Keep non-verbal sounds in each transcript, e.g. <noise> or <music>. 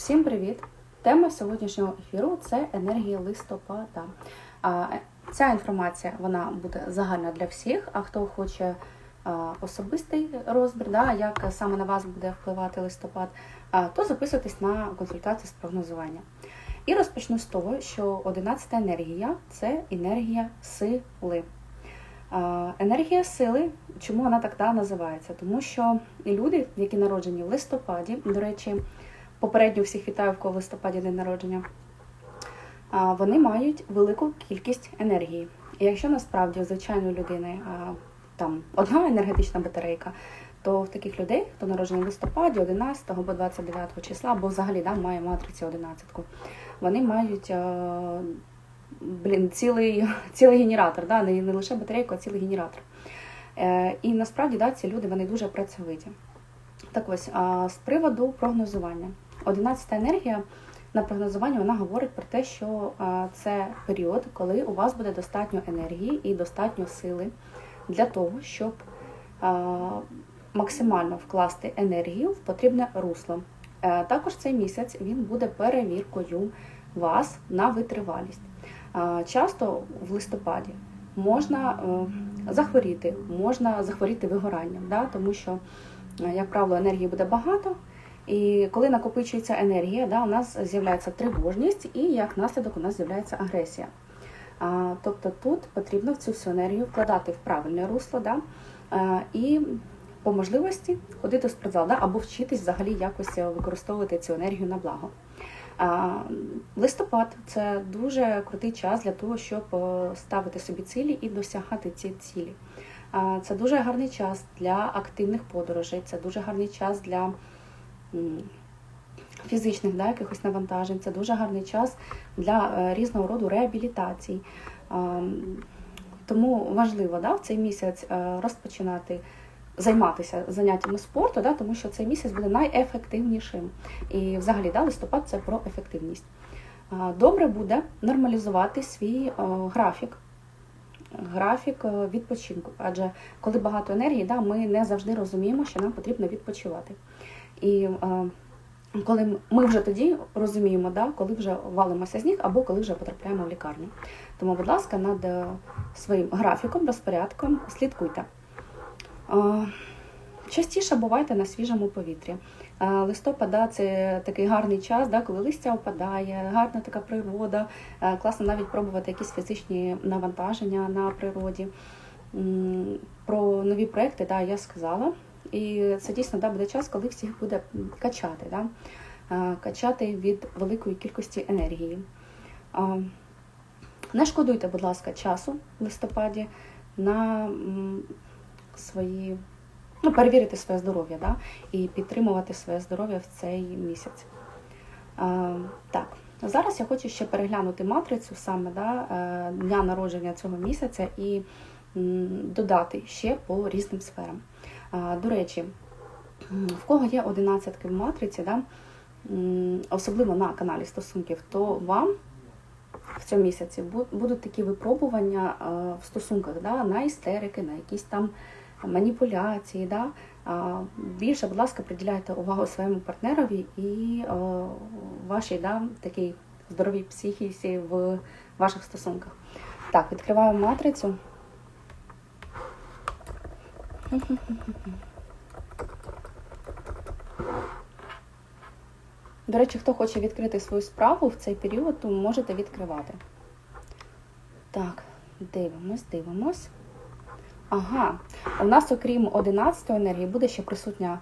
Всім привіт! Тема сьогоднішнього ефіру це енергія листопада. Ця інформація вона буде загальна для всіх. А хто хоче особистий розбір, да, як саме на вас буде впливати листопад, то записуйтесь на консультацію з прогнозування. І розпочну з того, що 11 енергія це енергія сили. Енергія сили, чому вона так да, називається? Тому що люди, які народжені в листопаді, до речі, попередньо всіх вітаю, в кого листопаді день народження, вони мають велику кількість енергії. І якщо насправді у звичайної людини там одна енергетична батарейка, то в таких людей, хто народжений в листопаді, 11 або 29 числа, або взагалі да, має матрицю 11, вони мають блін, цілий, <laughs> цілий генератор, да, не, не лише батарейку, а цілий генератор. Е, і насправді да, ці люди вони дуже працьовиті. Так ось, з приводу прогнозування. 11 енергія на прогнозування вона говорить про те, що це період, коли у вас буде достатньо енергії і достатньо сили для того, щоб максимально вкласти енергію в потрібне русло. Е, Також цей місяць він буде перевіркою вас на витривалість. Часто в листопаді можна е, захворіти, можна захворіти вигоранням, да? тому що, е, як правило, енергії буде багато. І коли накопичується енергія, да, у нас з'являється тривожність, і як наслідок у нас з'являється агресія. А, Тобто тут потрібно цю всю енергію вкладати в правильне русло, да, а, і по можливості ходити в спортзал, да, або вчитись взагалі якось використовувати цю енергію на благо. А, Листопад це дуже крутий час для того, щоб е, ставити собі цілі і досягати ці цілі. Це дуже гарний час для активних подорожей, це дуже гарний час для фізичних да, якихось навантажень. Це дуже гарний час для е, різного роду реабілітацій. Тому важливо да, в цей місяць е, розпочинати займатися заняттями спорту, да, тому що цей місяць буде найефективнішим. І взагалі да, листопад це про ефективність. Добре буде нормалізувати свій графік. Графік е, відпочинку, адже коли багато енергії, да, ми не завжди розуміємо, що нам потрібно відпочивати. І коли ми вже тоді розуміємо, да, коли вже валимося з ніг або коли вже потрапляємо в лікарню. Тому, будь ласка, над е, своїм графіком, розпорядком слідкуйте. Частіше бувайте на свіжому повітрі. Листопада це такий гарний час, да, коли листя опадає, гарна така природа. Класно навіть пробувати якісь фізичні навантаження на природі. Про нові проекти да, я сказала. І це дійсно да, буде час, коли всіх буде качати, да? качати від великої кількості енергії. Не шкодуйте, будь ласка, часу в листопаді на свої, ну, перевірити своє здоров'я да? і підтримувати своє здоров'я в цей місяць. Так, зараз я хочу ще переглянути матрицю саме да, е, дня народження цього місяця і додати ще по різним сферам. До речі, в кого є одинадцятки в матриці, да, особливо на каналі стосунків, то вам в цьому місяці будуть такі випробування в стосунках да, на істерики, на якісь там маніпуляції. Да. Більше, будь ласка, приділяйте увагу своєму партнерові і вашій да, такій здоровій психіці в ваших стосунках. Так, відкриваю матрицю. До речі, хто хоче відкрити свою справу в цей період, то можете відкривати. Так, дивимось, дивимось. Ага, у нас, окрім 11 енергії, буде ще присутня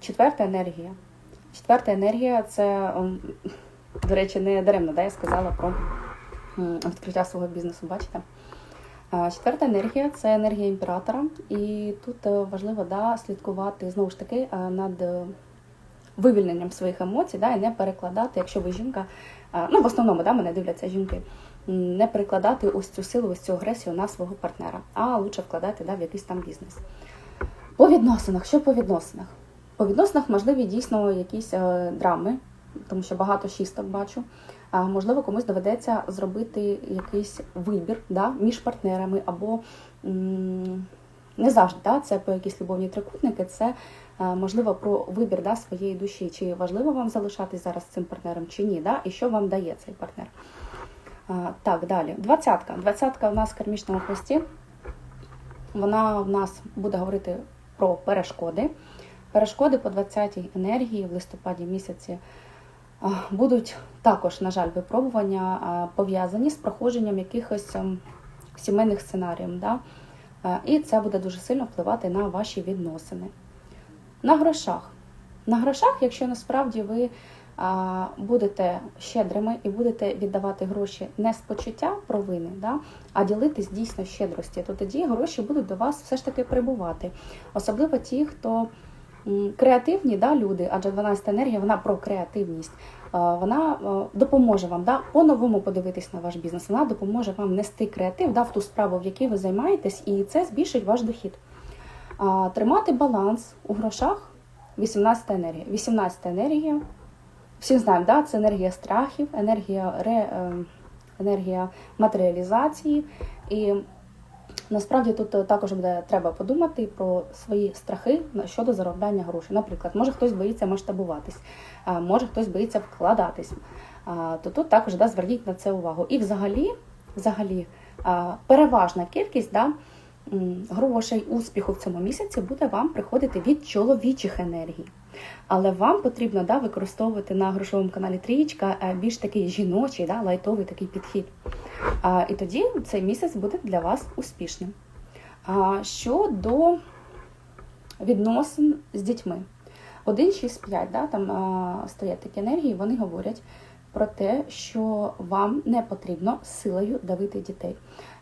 четверта енергія. Четверта енергія це, до речі, не даремно, да, я сказала про відкриття свого бізнесу, бачите? Четверта енергія це енергія імператора, і тут е, важливо да, слідкувати знову ж таки е, над е, вивільненням своїх емоцій, да, і не перекладати, якщо ви жінка, ну в основному да, мене дивляться жінки, не перекладати ось цю силу, ось цю агресію на свого партнера, а лучше вкладати да, в якийсь там бізнес. По відносинах, що по відносинах? По відносинах можливі дійсно якісь драми, тому що багато шісток бачу. Можливо, комусь доведеться зробити якийсь вибір да, між партнерами, або Не завжди да, це про якісь любовні трикутники, це можливо про вибір да, своєї душі. Чи важливо вам залишатись зараз цим партнером, чи ні, да, і що вам дає цей партнер. Так, далі. Двадцятка. Двадцятка у нас в кармічному хвості. Вона в нас буде говорити про перешкоди. Перешкоди по 20-й енергії в листопаді місяці будуть також, на жаль, випробування пов'язані з проходженням якихось ем, сімейних сценаріїв. Да? І це буде дуже сильно впливати на ваші відносини. На грошах. На грошах, якщо насправді ви будете щедрими і будете віддавати гроші не з почуття провини, да, а ділитись дійсно щедрості, то тоді гроші будуть до вас все ж таки прибувати. Особливо ті, хто креативні да, люди, адже 12 енергія вона про креативність. Вона допоможе вам да, по-новому подивитись на ваш бізнес. Вона допоможе вам нести креатив да, в ту справу, в якій ви займаєтесь, і це збільшить ваш дохід. Тримати баланс у грошах 18 енергія. 18 енергія всі знаємо, да? це енергія страхів, енергія ре, е, енергія матеріалізації. І насправді тут також буде треба подумати про свої страхи щодо заробляння грошей. Наприклад, може хтось боїться масштабуватись, може хтось боїться вкладатись. То тут також да, зверніть на це увагу. І взагалі, взагалі переважна кількість да, грошей, успіху в цьому місяці буде вам приходити від чоловічих енергій. Але вам потрібно да, використовувати на грошовому каналі Трієчка е, більш такий жіночий, да, лайтовий такий підхід. І тоді цей місяць буде для вас успішним. Щодо відносин з дітьми. 1, 6, 5, да, там а, стоять такі енергії, вони говорять про те, що вам не потрібно силою давити дітей.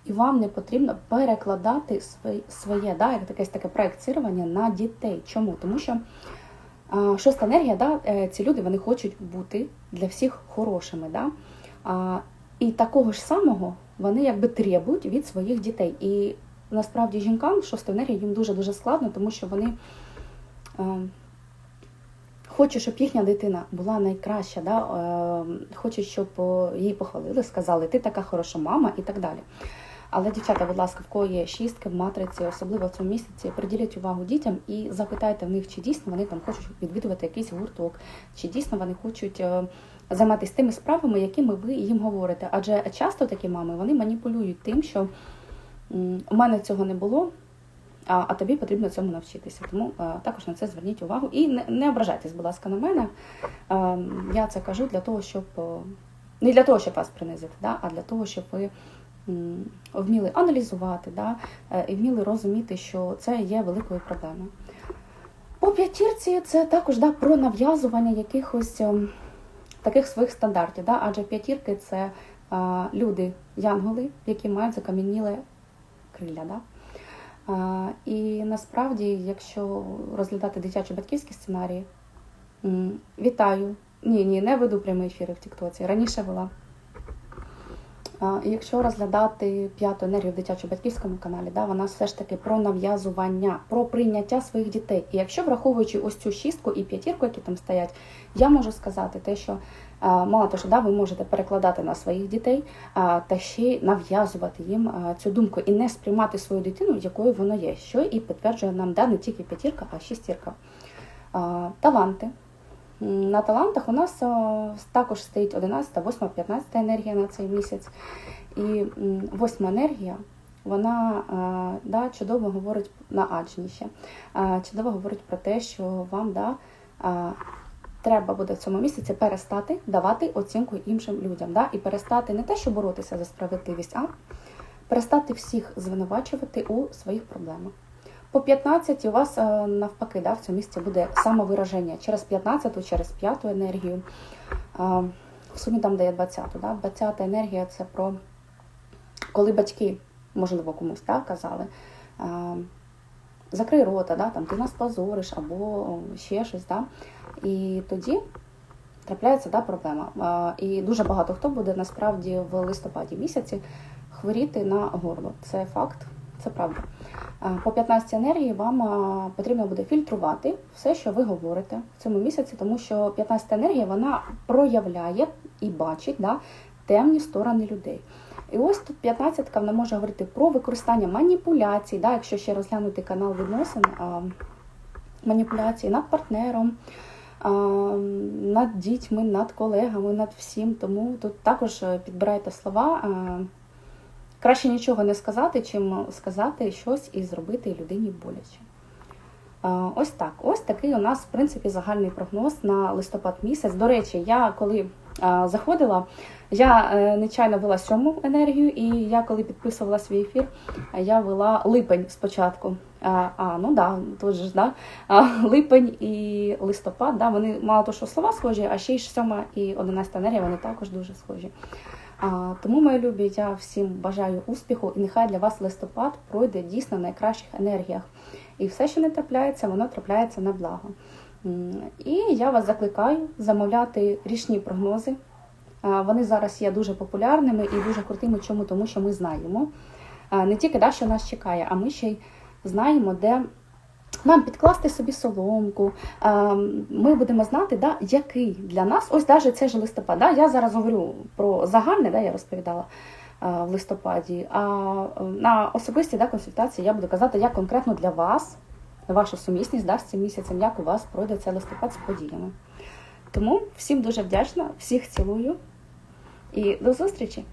І вам не потрібно перекладати своє, своє да, як якесь таке проєкцірування на дітей. Чому? Тому що а, шоста енергія, да, е, ці люди вони хочуть бути для всіх хорошими. Да? А, І такого ж самого вони якби требують від своїх дітей. І насправді жінкам шоста енергія їм дуже-дуже складно, тому що вони е, хочуть, щоб їхня дитина була найкраща, да? е, хочуть, щоб е, її похвалили, сказали, ти така хороша мама і так далі. Але, дівчата, будь ласка, в кого є шістки в матриці, особливо в цьому місяці, приділіть увагу дітям і запитайте в них, чи дійсно вони там хочуть відвідувати якийсь гурток, чи дійсно вони хочуть е, займатися тими справами, якими ви їм говорите. Адже часто такі мами вони маніпулюють тим, що у мене цього не було. А, а тобі потрібно цьому навчитися. Тому а, також на це зверніть увагу. І не, не ображайтесь, будь ласка, на мене. А, я це кажу для того, щоб не для того, щоб вас принизити, да, а для того, щоб ви вміли аналізувати, да, е, і вміли розуміти, що це є великою проблемою. По п'ятірці це також да, про нав'язування якихось ем, таких своїх стандартів. Да? Адже п'ятірки це а, люди, янголи, які мають закам'яніле крилля. Да? А, і насправді, якщо розглядати дитячо-батьківські сценарії, вітаю. Ні, ні, не веду прямі ефіри в Тіктоці. Раніше вела. Якщо розглядати п'яту енергію в дитячо-батьківському каналі, да, вона все ж таки про нав'язування, про прийняття своїх дітей. І якщо враховуючи ось цю шістку і п'ятірку, які там стоять, я можу сказати те, що мало того, що да, ви можете перекладати на своїх дітей, та ще й нав'язувати їм цю думку і не сприймати свою дитину, якою воно є, що і підтверджує нам да, не тільки п'ятірка, а шістірка. Таланти. На талантах у нас також стоїть 11, 8, 15 енергія на цей місяць. І восьма енергія, вона да, чудово говорить на аджніше, чудово говорить про те, що вам да, треба буде в цьому місяці перестати давати оцінку іншим людям. Да, і перестати не те, що боротися за справедливість, а перестати всіх звинувачувати у своїх проблемах. По 15 у вас е, навпаки, да, в цьому місці буде самовираження через 15, через 5 енергію. В сумі там дає 20. Да? 20 енергія це про коли батьки, можливо, комусь так казали. Закрий рота, да, там, ти нас позориш або ще щось. Да? І тоді трапляється да, проблема. І дуже багато хто буде насправді в листопаді місяці хворіти на горло. Це факт, це правда. По 15 енергії вам потрібно буде фільтрувати все, що ви говорите в цьому місяці, тому що 15 енергія вона проявляє і бачить да, темні сторони людей. І ось тут 15 вона може говорити про використання маніпуляцій, да, якщо ще розглянути канал відносин, маніпуляції над партнером, над дітьми, над колегами, над всім. Тому тут також е, підбирайте слова. Краще нічого не сказати, чим сказати щось і зробити людині боляче. Ось так. Ось такий у нас, в принципі, загальний прогноз на листопад місяць. До речі, я коли заходила, я е, нечайно вела сьому енергію, і я коли підписувала свій ефір, я вела липень спочатку. А, ну да, тут же да. Липень і листопад, да, вони мало того, що слова схожі, а ще й сьома і одинадцята енергія, вони також дуже схожі. А, тому, мої любі, я всім бажаю успіху, і нехай для вас листопад пройде дійсно в найкращих енергіях. І все, що не трапляється, воно трапляється на благо. І я вас закликаю замовляти річні прогнози. Вони зараз є дуже популярними і дуже крутими. Чому? Тому що ми знаємо не тільки да, що нас чекає, а ми ще й знаємо, де нам підкласти собі соломку. Ми будемо знати, да, який для нас, ось навіть це ж листопад. Да, я зараз говорю про загальне, да, я розповідала в листопаді. А на особистій да, консультації я буду казати, як конкретно для вас, ваша сумісність да, з цим місяцем, як у вас пройде цей листопад з подіями. Тому всім дуже вдячна, всіх цілую і до зустрічі!